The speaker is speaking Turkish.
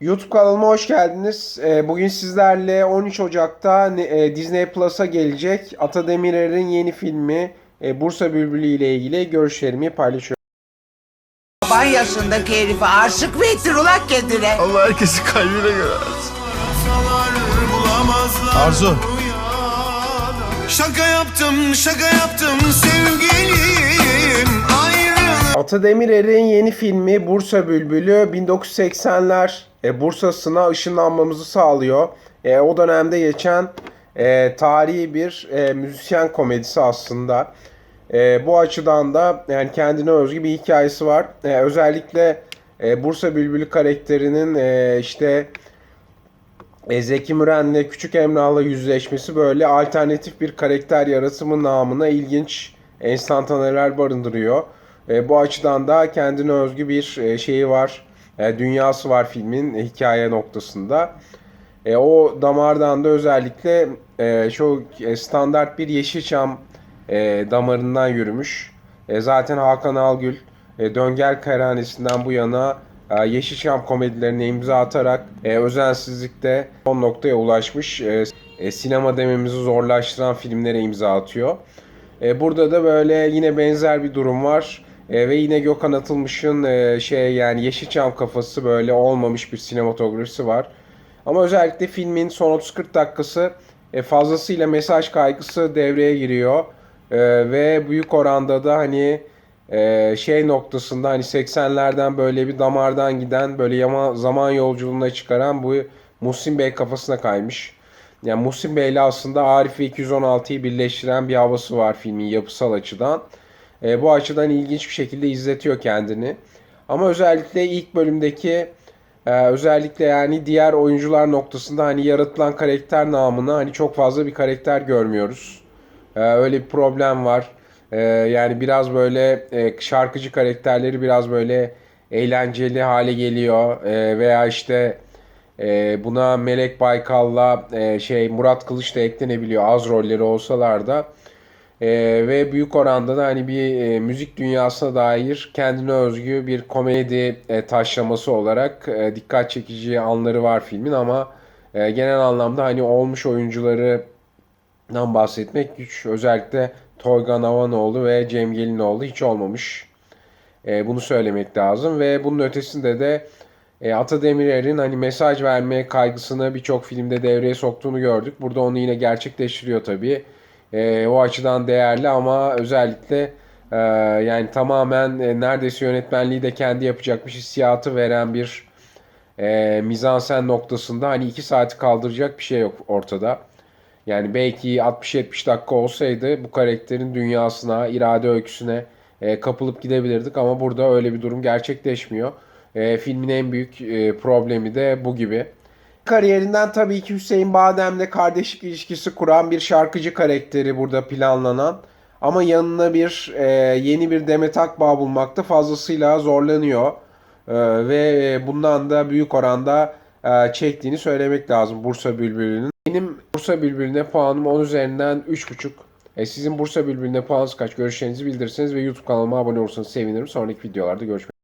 YouTube kanalıma hoş geldiniz. Ee, Bugün sizlerle 13 Ocak'ta e, Disney Plus'a gelecek Ata Demirer'in yeni filmi e, Bursa Bülbülü ile ilgili görüşlerimi paylaşıyorum. Baban yaşındaki herife aşık mı ettin ulan kendine? Allah herkesi kalbine göre. Arzu. Şaka yaptım, şaka yaptım sevgilim. Ata Demirer'in yeni filmi Bursa Bülbülü 1980'ler e, Bursa'sına ışınlanmamızı sağlıyor. E, o dönemde geçen e, tarihi bir e, müzisyen komedisi aslında. E, bu açıdan da yani kendine özgü bir hikayesi var. E, özellikle e, Bursa Bülbülü karakterinin e, işte e, Zeki Müren'le Küçük Emrah'la yüzleşmesi böyle alternatif bir karakter yaratımı namına ilginç enstantaneler barındırıyor. E, bu açıdan da kendine özgü bir e, şeyi var, e, dünyası var filmin e, hikaye noktasında. E, o damardan da özellikle e, çok e, standart bir Yeşilçam e, damarından yürümüş. E, zaten Hakan Algül e, Döngel Kayranesi'nden bu yana e, Yeşilçam komedilerine imza atarak e, özensizlikte son noktaya ulaşmış. E, e, sinema dememizi zorlaştıran filmlere imza atıyor. E, burada da böyle yine benzer bir durum var. E, ve yine Gökhan Atılmış'ın e, şey yani Yeşilçam kafası böyle olmamış bir sinematografisi var. Ama özellikle filmin son 30-40 dakikası e, fazlasıyla mesaj kaygısı devreye giriyor. E, ve büyük oranda da hani e, şey noktasında hani 80'lerden böyle bir damardan giden böyle yama, zaman yolculuğuna çıkaran bu Muhsin Bey kafasına kaymış. Yani Muhsin Bey ile aslında Arif ve 216'yı birleştiren bir havası var filmin yapısal açıdan. E, bu açıdan ilginç bir şekilde izletiyor kendini. Ama özellikle ilk bölümdeki ee, özellikle yani diğer oyuncular noktasında hani yaratılan karakter namına hani çok fazla bir karakter görmüyoruz. Ee, öyle bir problem var. Ee, yani biraz böyle e, şarkıcı karakterleri biraz böyle eğlenceli hale geliyor. Ee, veya işte e, buna Melek Baykal'la e, şey Murat Kılıç da eklenebiliyor az rolleri olsalar da. Ee, ve büyük oranda da hani bir e, müzik dünyasına dair kendine özgü bir komedi e, taşlaması olarak e, dikkat çekici anları var filmin ama e, genel anlamda hani olmuş oyuncularından bahsetmek güç. Özellikle Toygan Havanoğlu ve Cem Gelinoğlu hiç olmamış. E, bunu söylemek lazım ve bunun ötesinde de e, Ata Demirer'in hani mesaj verme kaygısını birçok filmde devreye soktuğunu gördük. Burada onu yine gerçekleştiriyor tabii. E, o açıdan değerli ama özellikle e, yani tamamen e, neredeyse yönetmenliği de kendi yapacakmış hissiyatı veren bir e, mizansen noktasında hani 2 saati kaldıracak bir şey yok ortada. Yani belki 60-70 dakika olsaydı bu karakterin dünyasına, irade öyküsüne e, kapılıp gidebilirdik ama burada öyle bir durum gerçekleşmiyor. E, filmin en büyük e, problemi de bu gibi. Kariyerinden tabii ki Hüseyin Badem'le kardeşlik ilişkisi kuran bir şarkıcı karakteri burada planlanan. Ama yanına bir e, yeni bir Demet Akbağ bulmakta fazlasıyla zorlanıyor. E, ve bundan da büyük oranda e, çektiğini söylemek lazım Bursa Bülbülü'nün. Benim Bursa Bülbülü'ne puanım 10 üzerinden 3.5. E, sizin Bursa Bülbülü'ne puanınız kaç? Görüşlerinizi bildirirseniz ve YouTube kanalıma abone olursanız sevinirim. Sonraki videolarda görüşmek